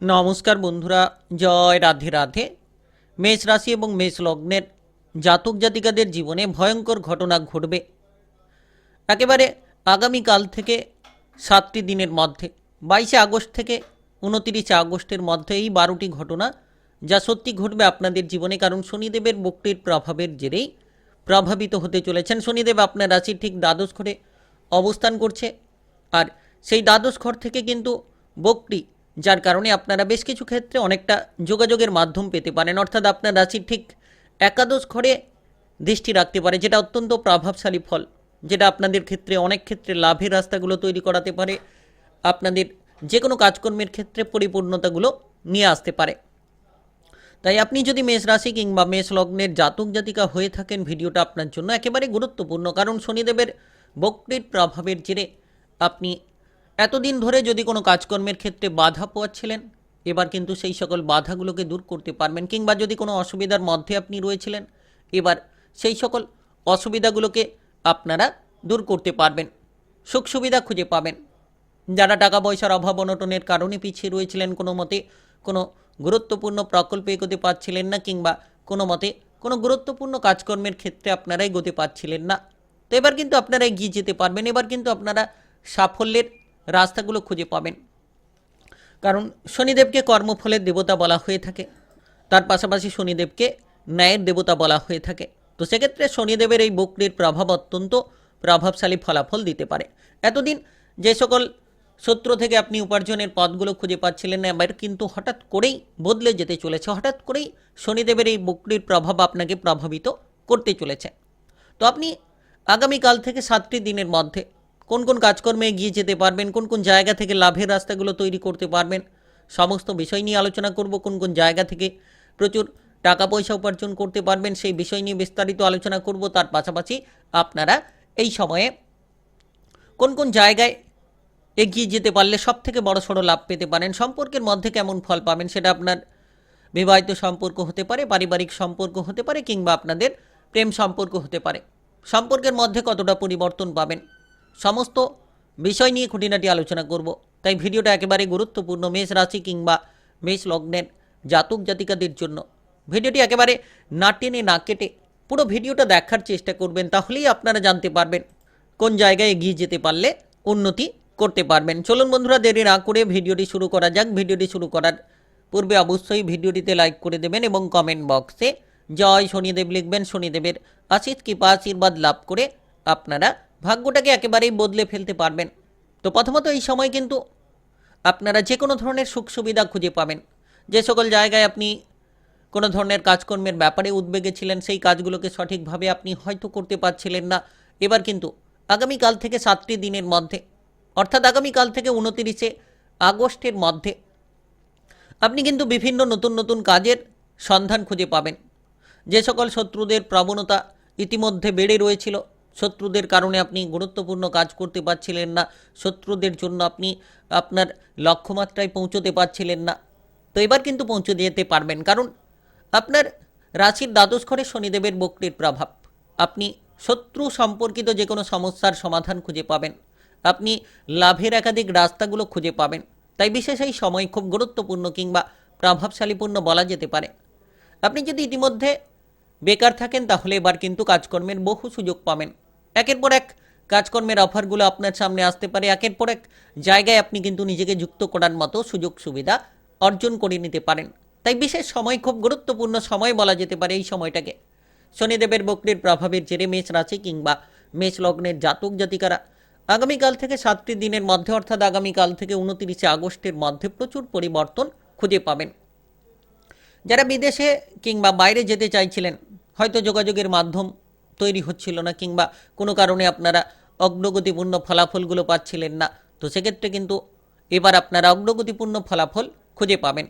নমস্কার বন্ধুরা, জয় রাধে রাধে। মেষ রাশি এবং মেষ লগ্নের জাতক জাতিকাদের জীবনে ভয়ঙ্কর ঘটনা ঘটবে। একেবারে আগামীকাল থেকে সাতটি দিনের মধ্যে, বাইশে আগস্ট থেকে উনতিরিশে আগস্টের মধ্যে এই বারোটি ঘটনা যা সত্যি ঘটবে আপনাদের জীবনে, কারণ শনিদেবের বক্তির প্রভাবের জেরেই প্রভাবিত হতে চলেছেন। শনিদেব আপনার রাশির ঠিক দ্বাদশ ঘরে অবস্থান করছে। আর সেই দ্বাদশ ঘর থেকে কিন্তু বক্রি যার কারণে আপনারা বেশ কিছু ক্ষেত্রে অনেকটা যোগাযোগের মাধ্যম পেতে পারেন। অর্থাৎ আপনার রাশির ঠিক একাদশ ঘরে দৃষ্টি রাখতে পারে, যেটা অত্যন্ত প্রভাবশালী ফল, যেটা আপনাদের ক্ষেত্রে, অনেক ক্ষেত্রে লাভের রাস্তাগুলো তৈরি করাতে পারে। আপনাদের যে কোনো কাজকর্মের ক্ষেত্রে পরিপূর্ণতাগুলো নিয়ে আসতে পারে। তাই আপনি যদি মেষ রাশি কিংবা মেষ লগ্নের জাতক জাতিকা হয়ে থাকেন, ভিডিওটা আপনার জন্য একেবারে গুরুত্বপূর্ণ। কারণ শনিদেবের বক্রির প্রভাবের জেরে আপনি এতদিন ধরে যদি কোনো কাজকর্মের ক্ষেত্রে বাধা পাচ্ছিলেন এবার কিন্তু সেই সকল বাধাগুলোকে দূর করতে পারবেন, কিংবা যদি কোনো অসুবিধার মধ্যে আপনি রয়েছিলেন, এবার সেই সকল অসুবিধাগুলোকে আপনারা দূর করতে পারবেন, সুখ সুবিধা খুঁজে পাবেন। যারা টাকা পয়সার অভাব অনটনের কারণে পিছিয়ে রয়েছিলেন, কোনো মতে কোনো গুরুত্বপূর্ণ প্রকল্পে এগোতে পারছিলেন না, কিংবা কোনো মতে কোনো গুরুত্বপূর্ণ কাজকর্মের ক্ষেত্রে আপনারা এগোতে পারছিলেন না। তো এবার কিন্তু আপনারা এগিয়ে যেতে পারবেন, এবার কিন্তু আপনারা সাফল্যের রাস্তাগুলো খুঁজে পাবেন। কারণ শনিদেবকে কর্মফলের দেবতা বলা হয়ে থাকে। তার পাশাপাশি শনিদেবকে ন্যায়ের দেবতা বলা হয়ে থাকে। তো সেক্ষেত্রে শনিদেবের এই বক্রির প্রভাব অত্যন্ত প্রভাবশালী ফলাফল দিতে পারে। এতদিন যে সকল সূত্র থেকে আপনি উপার্জনের পথগুলো খুঁজে পাচ্ছিলেন না, এবার কিন্তু হঠাৎ করেই বদলে যেতে চলেছে। হঠাৎ করেই শনিদেবের এই বক্রির প্রভাব আপনাকে প্রভাবিত করতে চলেছে। তো আপনি আগামীকাল থেকে সাতটি দিনের মধ্যে কোন কোন কাজকর্মে এগিয়ে যেতে পারবেন, কোন কোন জায়গা থেকে লাভের রাস্তাগুলো তৈরি করতে পারবেন, সমস্ত বিষয় নিয়ে আলোচনা করব, কোন কোন জায়গা থেকে প্রচুর টাকা পয়সা উপার্জন করতে পারবেন সেই বিষয় নিয়ে বিস্তারিত আলোচনা করব। তার পাশাপাশি আপনারা এই সময়ে কোন কোন জায়গায় এগিয়ে যেতে পারলে সব থেকে বড় সড়ো লাভ পেতে পারেন, সম্পর্কের মধ্যে কেমন ফল পাবেন সেটা আপনার বিবাহিত সম্পর্ক হতে পারে, পারিবারিক সম্পর্ক হতে পারে কিংবা আপনাদের প্রেম সম্পর্ক হতে পারে। সম্পর্কের মধ্যে কতটা পরিবর্তন পাবেন সমস্ত বিষয় নিয়ে খুঁটিনাটি আলোচনা করব। তাই ভিডিওটা একেবারে গুরুত্বপূর্ণ। মেষ রাশি কিংবা মেষ লগ্নের জাতক জাতিকাদের জন্য ভিডিওটি একেবারে না টেনে না কেটে পুরো ভিডিওটা দেখার চেষ্টা করবেন, তাহলেই আপনারা জানতে পারবেন কোন জায়গায় এগিয়ে যেতে পারলে উন্নতি করতে পারবেন। চলুন বন্ধুরা, দেরি না করে ভিডিওটি শুরু করা যাক। ভিডিওটি শুরু করার পূর্বে অবশ্যই ভিডিওটিতে লাইক করে দেবেন এবং কমেন্ট বক্সে জয় শনিদেব লিখবেন। শনিদেবের আশিস কৃপা আশীর্বাদ লাভ করে আপনারা ভাগ্যটাকে একেবারেই বদলে ফেলতে পারবেন। তো প্রথমত এই সময় কিন্তু আপনারা যে কোনো ধরনের সুখ সুবিধা খুঁজে পাবেন। যে সকল জায়গায় আপনি কোনো ধরনের কাজকর্মের ব্যাপারে উদ্বেগে ছিলেন, সেই কাজগুলোকে সঠিকভাবে আপনি হয়তো করতে পারছিলেন না। এবার কিন্তু আগামীকাল থেকে সাতটি দিনের মধ্যে, অর্থাৎ আগামীকাল থেকে উনতিরিশে আগস্টের মধ্যে আপনি কিন্তু বিভিন্ন নতুন নতুন কাজের সন্ধান খুঁজে পাবেন। যে সকল শত্রুদের প্রবণতা ইতিমধ্যে বেড়ে রয়েছিল শত্রুদের কারণে আপনি গুরুত্বপূর্ণ কাজ করতে পারছিলেন না, শত্রুদের জন্য আপনি, আপনার লক্ষ্যমাত্রায় পৌঁছতে পারছিলেন না। তো এবার কিন্তু পৌঁছে যেতে পারবেন, কারণ আপনার রাশির দ্বাদশ ঘরে শনিদেবের বক্রির প্রভাব। আপনি শত্রু সম্পর্কিত যে কোনো সমস্যার সমাধান খুঁজে পাবেন। আপনি লাভের একাধিক রাস্তাগুলো খুঁজে পাবেন। তাই বিশেষ এই সময় খুব গুরুত্বপূর্ণ কিংবা প্রভাবশালীপূর্ণ বলা যেতে পারে। আপনি যদি ইতিমধ্যে বেকার থাকেন, তাহলে এবার কিন্তু কাজকর্মের বহু সুযোগ পাবেন। একের পর এক কাজকর্মের অফারগুলো আপনার সামনে আসতে পারে। একের পর এক জায়গায় আপনি কিন্তু নিজেকে যুক্ত করার মতো সুযোগ সুবিধা অর্জন করে নিতে পারেন। তাই বিশেষ সময় খুব গুরুত্বপূর্ণ সময় বলা যেতে পারে এই সময়টাকে। শনিদেবের বক্রির প্রভাবের জেরে মেষ রাশি কিংবা মেষ লগ্নের জাতক জাতিকারা আগামীকাল থেকে সাতটি দিনের মধ্যে অর্থাৎ আগামীকাল থেকে উনতিরিশে আগস্টের মধ্যে প্রচুর পরিবর্তন খুঁজে পাবেন। যারা বিদেশে কিংবা বাইরে যেতে চাইছিলেন, হয়তো যোগাযোগের মাধ্যম তৈরি হচ্ছিল না কিংবা কোনো কারণে আপনারা অগ্রগতিপূর্ণ ফলাফলগুলো পাচ্ছিলেন না। তো সেক্ষেত্রে কিন্তু এবার আপনারা অগ্রগতিপূর্ণ ফলাফল খুঁজে পাবেন।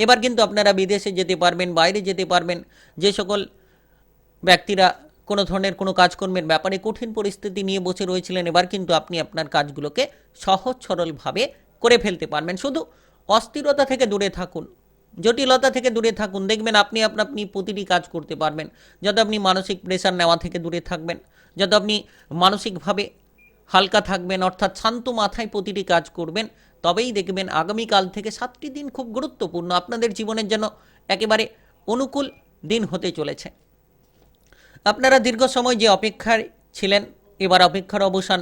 এবার কিন্তু আপনারা বিদেশে যেতে পারবেন, বাইরে যেতে পারবেন, যে সকল ব্যক্তিরা কোনো ধরনের কোনো কাজকর্মের ব্যাপারে কঠিন পরিস্থিতি নিয়ে বসে রয়েছিলেন, এবার কিন্তু আপনি আপনার কাজগুলোকে সহজ সরলভাবে করে ফেলতে পারবেন। শুধু অস্থিরতা থেকে দূরে থাকুন জটিলতা থেকে দূরে থাকুন। দেখবেন আপনি আপনা, আপনি প্রতিটি কাজ করতে পারবেন। যত আপনি মানসিক প্রেশার নেওয়া থেকে দূরে থাকবেন, যত আপনি মানসিকভাবে হালকা থাকবেন, অর্থাৎ শান্ত মাথায় প্রতিটি কাজ করবেন, তবেই দেখবেন আগামীকাল থেকে সাতটি দিন খুব গুরুত্বপূর্ণ আপনাদের জীবনের জন্য একেবারে অনুকূল দিন হতে চলেছে। আপনারা দীর্ঘ সময় যে অপেক্ষায় ছিলেন, এবার অপেক্ষার অবসান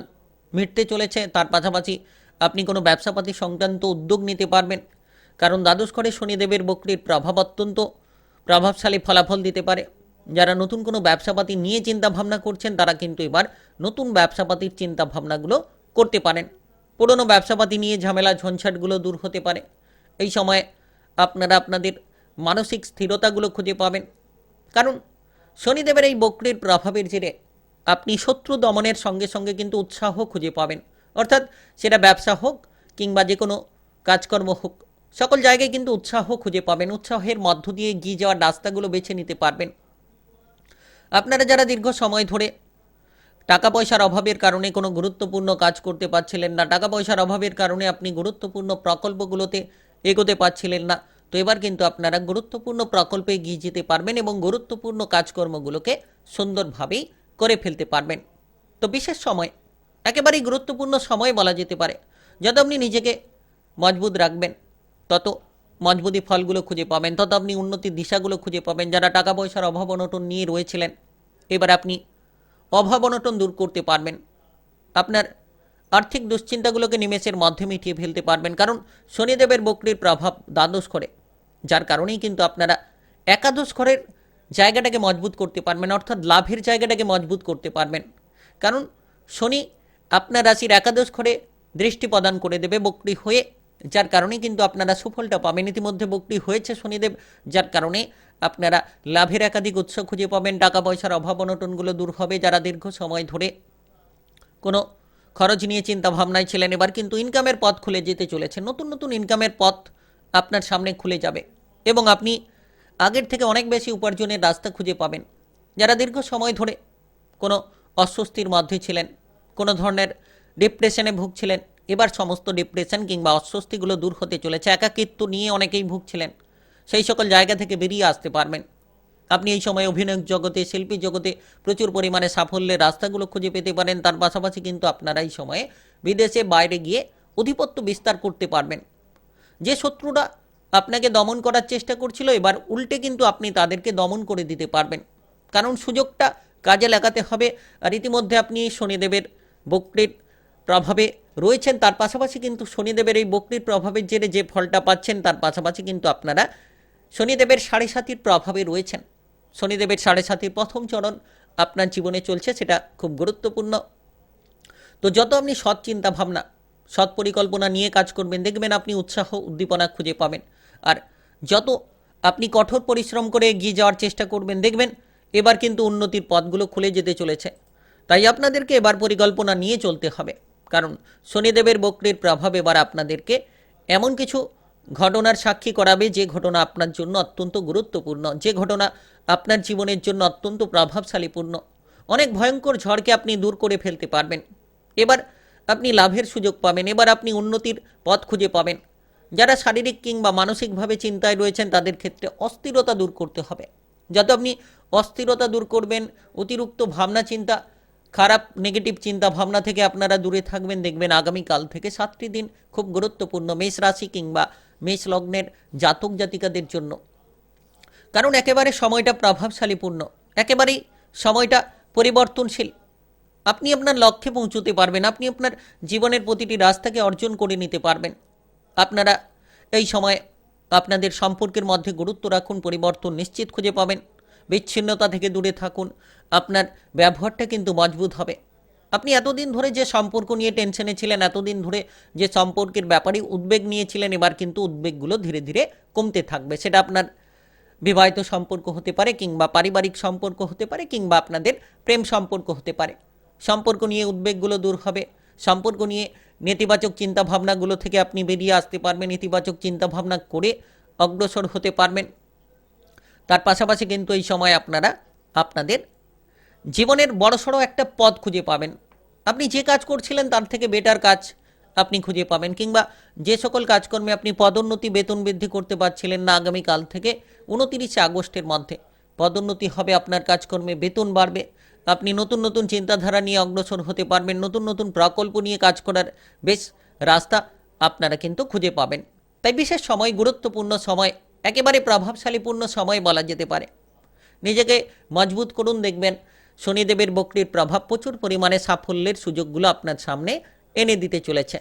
মিটতে চলেছে। তার পাশাপাশি আপনি কোনো ব্যবসাপাতি সংক্রান্ত উদ্যোগ নিতে পারবেন। কারণ দ্বাদশ ঘরে শনিদেবের বক্রির প্রভাব অত্যন্ত প্রভাবশালী ফলাফল দিতে পারে। যারা নতুন কোনো ব্যবসাপাতি নিয়ে চিন্তা ভাবনা করছেন, তারা কিন্তু এবার নতুন ব্যবসাপাতির চিন্তা ভাবনাগুলো করতে পারেন। পুরনো ব্যবসাপাতি নিয়ে ঝামেলা, ঝঞ্ঝাটগুলো দূর হতে পারে। এই সময়ে আপনারা আপনাদের মানসিক স্থিরতাগুলো খুঁজে পাবেন। কারণ শনিদেবের এই বক্রির প্রভাবের জেরে আপনি শত্রু দমনের সঙ্গে সঙ্গে কিন্তু উৎসাহ খুঁজে পাবেন। অর্থাৎ সেটা ব্যবসা হোক কিংবা যে কোনো কাজকর্ম হোক সকল জায়গায় কিন্তু উৎসাহ খুঁজে পাবেন। উৎসাহের মধ্য দিয়ে গিয়ে যাওয়ার রাস্তাগুলো বেছে নিতে পারবেন। আপনারা যারা দীর্ঘ সময় ধরে টাকা পয়সার অভাবের কারণে কোনো গুরুত্বপূর্ণ কাজ করতে পারছিলেন না, টাকা পয়সার অভাবের কারণে আপনি গুরুত্বপূর্ণ প্রকল্পগুলোতে এগোতে পারছিলেন না, তো এবার কিন্তু আপনারা গুরুত্বপূর্ণ প্রকল্পে গিয়ে যেতে পারবেন এবং গুরুত্বপূর্ণ কাজকর্মগুলোকে সুন্দরভাবেই করে ফেলতে পারবেন। তো বিশেষ সময়, একেবারেই গুরুত্বপূর্ণ সময় বলা যেতে পারে, যত আপনি নিজেকে মজবুত রাখবেন। তত মজবুতি ফলগুলো খুঁজে পাবেন, তত আপনি উন্নতির দিশাগুলো খুঁজে পাবেন যারা টাকা পয়সার অভাব অনটন নিয়ে রয়েছিলেন। এবার আপনি অভাব অনটন দূর করতে পারবেন। আপনার আর্থিক দুশ্চিন্তাগুলোকে নিমেষের মাধ্যমে মিটিয়ে ফেলতে পারবেন, কারণ শনিদেবের বক্রির প্রভাব দ্বাদশ করে যার কারণেই কিন্তু আপনারা একাদশ ঘরের জায়গাটাকে মজবুত করতে পারবেন, অর্থাৎ লাভের জায়গাটাকে মজবুত করতে পারবেন। কারণ শনি আপনার রাশির একাদশ ঘরে দৃষ্টি প্রদান করে দেবে, বক্রি হয়ে যার কারণে কিন্তু আপনারা সুফলটা পাবেন। ইতিমধ্যে বক্রি হয়েছে শনিদেব, যার কারণে আপনারা লাভের একাধিক উৎস খুঁজে পাবেন। টাকা পয়সার অভাব অনটনগুলো দূর হবে। যারা দীর্ঘ সময় ধরে কোনো খরচ নিয়ে চিন্তা ভাবনায় ছিলেন, এবার কিন্তু ইনকামের পথ খুলে যেতে চলেছে। নতুন নতুন ইনকামের পথ আপনার সামনে খুলে যাবে এবং আপনি আগের থেকে অনেক বেশি উপার্জনের রাস্তা খুঁজে পাবেন। যারা দীর্ঘ সময় ধরে কোনো অস্বস্তির মধ্যে ছিলেন, কোনো ধরনের ডিপ্রেশনে ভুগছিলেন এবার সমস্ত ডিপ্রেশন কিংবা অস্বস্তিগুলো দূর হতে চলেছে। একাকিত্ব নিয়ে অনেকেই ভুগছিলেন। সেই সকল জায়গা থেকে বেরিয়ে আসতে পারবেন। আপনি এই সময় অভিনয় জগতে, শিল্পী জগতে প্রচুর পরিমাণে সাফল্যের রাস্তাগুলো খুঁজে পেতে পারেন। তার পাশাপাশি কিন্তু আপনারা এই সময়ে বিদেশে, বাইরে গিয়ে অধিপত্য বিস্তার করতে পারবেন। যে শত্রুরা আপনাকে দমন করার চেষ্টা করছিল, এবার উল্টে কিন্তু আপনি তাদেরকে দমন করে দিতে পারবেন। কারণ সুযোগটা কাজে লাগাতে হবে। আর ইতিমধ্যে আপনি শনিদেবের বক্রির প্রভাবে রয়েছেন, তার পাশাপাশি কিন্তু শনিদেবের এই বক্রির প্রভাবের জেরে যে ফলটা পাচ্ছেন, তার পাশাপাশি কিন্তু আপনারা শনিদেবের সাড়ে সাতির প্রভাবে রয়েছেন। শনিদেবের সাড়ে সাতির প্রথম চরণ আপনার জীবনে চলছে, সেটা খুব গুরুত্বপূর্ণ। তো যত আপনি সৎ চিন্তা ভাবনা, সৎ পরিকল্পনা নিয়ে কাজ করবেন, দেখবেন আপনি উৎসাহ, উদ্দীপনা খুঁজে পাবেন। আর যত আপনি কঠোর পরিশ্রম করে এগিয়ে যাওয়ার চেষ্টা করবেন, দেখবেন এবার কিন্তু উন্নতির পথগুলো খুলে যেতে চলেছে। তাই আপনাদেরকে এবার পরিকল্পনা নিয়ে চলতে হবে। কারণ শনিদেবের বক্রির প্রভাব এবার আপনাদেরকে এমন কিছু ঘটনার সাক্ষী করাবে যে ঘটনা আপনার জন্য অত্যন্ত গুরুত্বপূর্ণ, যে ঘটনা আপনার জীবনের জন্য অত্যন্ত প্রভাবশালীপূর্ণ। অনেক ভয়ঙ্কর ঝড়কে আপনি দূর করে ফেলতে পারবেন। এবার আপনি লাভের সুযোগ পাবেন, এবার আপনি উন্নতির পথ খুঁজে পাবেন। যারা শারীরিক কিংবা মানসিকভাবে চিন্তায় রয়েছেন, তাদের ক্ষেত্রে অস্থিরতা দূর করতে হবে। যত আপনি অস্থিরতা দূর করবেন, অতিরিক্ত ভাবনা চিন্তা খারাপ নেগেটিভ চিন্তা ভাবনা থেকে আপনারা দূরে থাকবেন, দেখবেন আগামীকাল থেকে সাতটি দিন খুব গুরুত্বপূর্ণ মেষ রাশি কিংবা মেষ লগ্নের জাতক জাতিকাদের জন্য। কারণ একেবারে সময়টা প্রভাবশালীপূর্ণ, একেবারেই সময়টা পরিবর্তনশীল। আপনি আপনার লক্ষ্যে পৌঁছতে পারবেন, আপনি আপনার জীবনের প্রতিটি রাস্তাকে অর্জন করে নিতে পারবেন। আপনারা এই সময় আপনাদের সম্পর্কের মধ্যে গুরুত্ব রাখুন, পরিবর্তন নিশ্চিত খুঁজে পাবেন। বিচ্ছিন্নতা থেকে দূরে থাকুন। আপনার ব্যবহারটা কিন্তু মজবুত হবে। আপনি এতদিন ধরে যে সম্পর্ক নিয়ে টেনশনে ছিলেন, এতদিন ধরে যে সম্পর্কের ব্যাপারে উদ্বেগ নিয়েছিলেন, এবার কিন্তু উদ্বেগগুলো ধীরে ধীরে কমতে থাকবে। সেটা আপনার বিবাহিত সম্পর্ক হতে পারে কিংবা পারিবারিক সম্পর্ক হতে পারে কিংবা আপনাদের প্রেম সম্পর্ক হতে পারে। সম্পর্ক নিয়ে উদ্বেগগুলো দূর হবে। সম্পর্ক নিয়ে নেতিবাচক চিন্তাভাবনাগুলো থেকে আপনি বেরিয়ে আসতে পারবেন ইতিবাচক চিন্তাভাবনা করে অগ্রসর হতে পারবেন। তার পাশাপাশি কিন্তু এই সময় আপনারা, আপনাদের জীবনের বড়সড় একটা পথ খুঁজে পাবেন। আপনি যে কাজ করছিলেন তার থেকে বেটার কাজ আপনি খুঁজে পাবেন কিংবা যে সকল কাজকর্মে আপনি পদোন্নতি, বেতন বৃদ্ধি করতে পারছিলেন না আগামীকাল থেকে উনতিরিশে আগস্টের মধ্যে। পদোন্নতি হবে, আপনার কাজকর্মে বেতন বাড়বে। আপনি নতুন নতুন চিন্তাধারা নিয়ে অগ্রসর হতে পারবেন। নতুন নতুন প্রকল্প নিয়ে কাজ করার বেশ রাস্তা আপনারা কিন্তু খুঁজে পাবেন। তাই বিশেষ সময়, গুরুত্বপূর্ণ সময় একেবারে প্রভাবশালীপূর্ণ সময় বলা যেতে পারে। নিজেকে মজবুত করুন, দেখবেন শনিদেবের বক্রির প্রভাব প্রচুর পরিমাণে সাফল্যের সুযোগগুলো আপনার সামনে এনে দিতে চলেছে।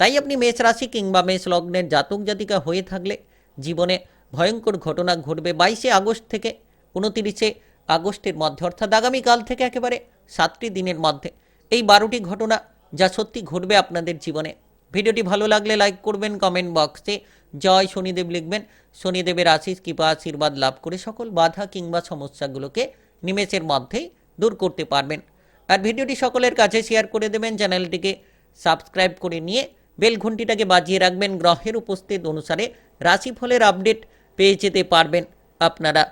তাই আপনি মেষ রাশি কিংবা মেষ লগ্নের জাতক জাতিকা হয়ে থাকলে জীবনে ভয়ঙ্কর ঘটনা ঘটবে বাইশে আগস্ট থেকে উনতিরিশে আগস্টের মধ্যে, অর্থাৎ আগামীকাল থেকে একেবারে সাতটি দিনের মধ্যে। এই বারোটি ঘটনা যা সত্যি ঘটবে আপনাদের জীবনে। ভিডিওটি ভালো লাগলে লাইক করবেন কমেন্ট বক্সে জয় শনিদেব লিখবেন। শনিদেবের আশিস কৃপা, আশীর্বাদ লাভ করে সকল বাধা কিংবা সমস্যাগুলোকে নিমেষের মধ্যেই দূর করতে পারবেন। আর ভিডিওটি সকলের কাছে শেয়ার করে দেবেন, চ্যানেলটিকে সাবস্ক্রাইব করে নিয়ে বেল ঘন্টিটাকে বাজিয়ে রাখবেন। গ্রহের উপস্থিত অনুসারে রাশিফলের আপডেট পেয়ে যেতে পারবেন আপনারা।